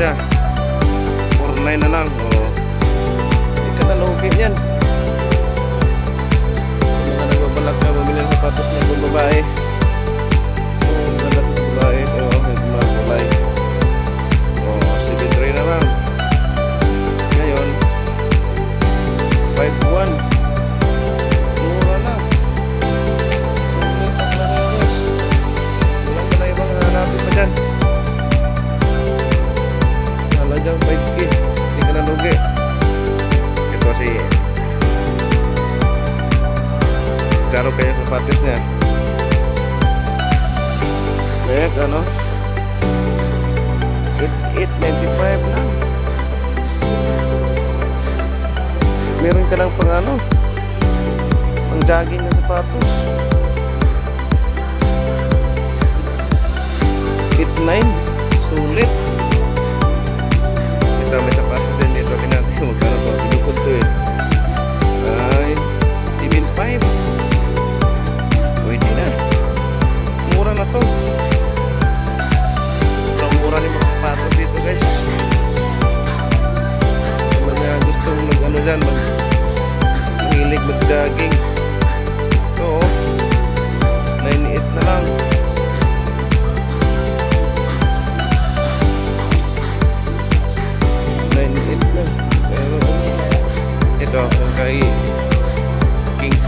siya. 4.9 na lang, oh. Hindi ka nalugi yan. Sa mga nagbabalak na bumili ng sapatos na pambabae. Karo kayo sapatos niya. Kaya ano? 8.95 lang. Meron ka lang pang ano? Pang jogging na sapatos. 8.9 Sulit. Ito may sapatos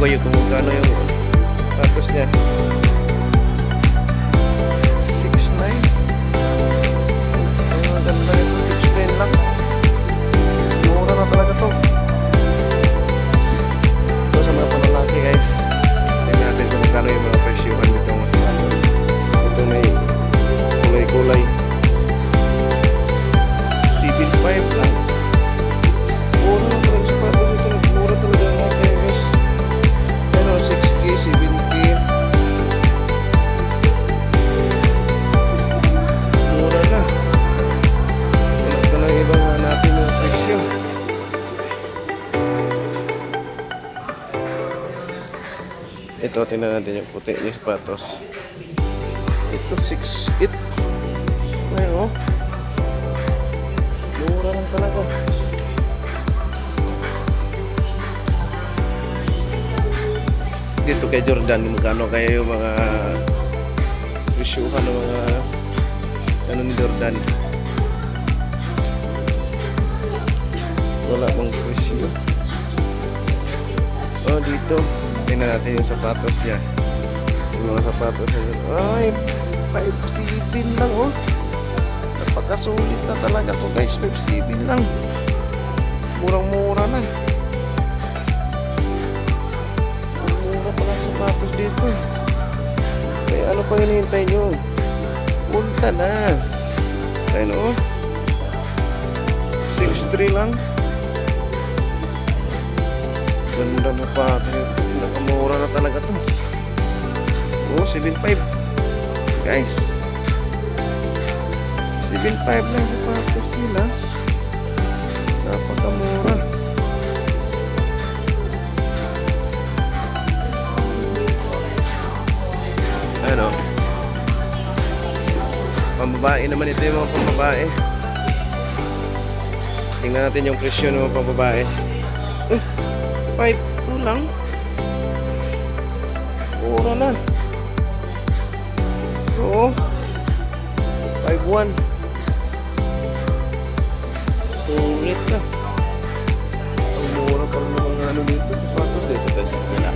King Koy kung magkano yung tapos niya. 6'9". Ay, maganda ito. 6'9 lang. Mura na talaga to. Ito sa mga panlalaki guys. Tingnan natin kung magkano yung mga presyuhan nito mga sapatos. Ito may kulay-kulay. Ito, tingnan natin yung puti niya sapatos. Ito, 6'8". Ay, oh. Mura lang talaga. Dito kay Jordan, magkano kaya yung mga presyuhan ng mga ano ni Jordan. Wala bang presyo. Oh, dito. Tingnan natin yung sapatos niya. Yung mga sapatos niya. Ay, 5'7 lang oh. Napakasulit na talaga to guys. 5'7 lang. Murang-mura na. Mura pa lang sapatos dito. Kaya ano pang hinihintay nyo? Punta na. Ayun oh. 6'3 lang. Ganda na pa. Na talaga to. Oh, 7.5. Guys. 7.5 lang sa patos nila. Napakamura. Ano? Pambabae naman ito yung mga pambabae. Tingnan natin yung presyo ng mga pambabae. Uh, 5.2 lang. Mura na. Oo. 5.1. Sulit na. Ang mura pa rin mga ano dito sa patos. Dito tayo sa kabila.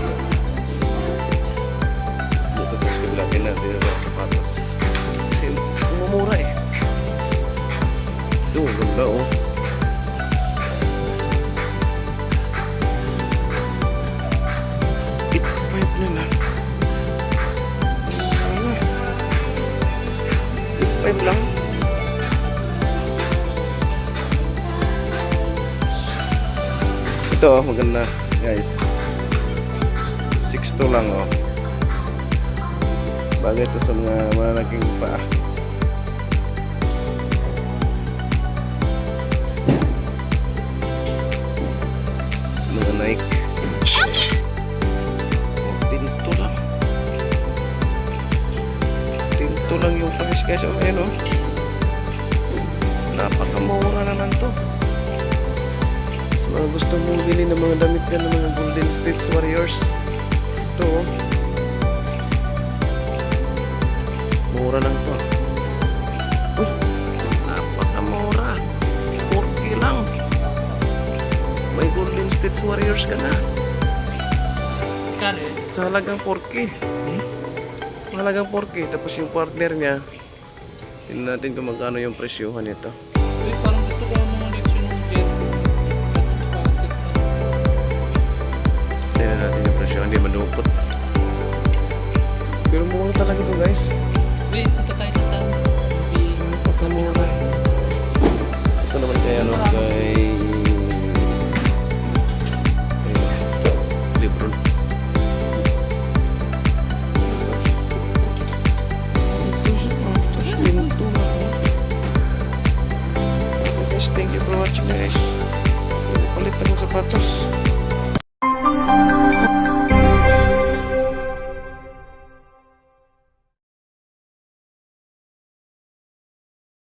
Dito tayo sa kabila. Tingnan natin yung mga sapatos. Kasi umumura eh. Ito, ganda oh. Five lang. Ito, oh, maganda. Guys. 6'2 lang, oh. Bagay ito sa mga malalaking paa. Tinto lang yung price guys. Oh, ayun oh. Napakamura naman to. Sa mga gusto mong bili ng mga damit yan ng mga Golden State Warriors. Ito oh. Mura lang to. Uy, napakamura. 4K lang. May Golden State Warriors ka na. Sa halagang 4K. Halagang 4K. Tapos yung partner niya, tingnan natin kung magkano yung presyuhan nito. Uy, parang gusto ko ng mga leksyon ng jersey. Kasi pa, kasi Tingnan natin yung presyuhan. Hindi madukot. Pero mura talaga ito guys. Uy, watch guys. Kulit na sapatos.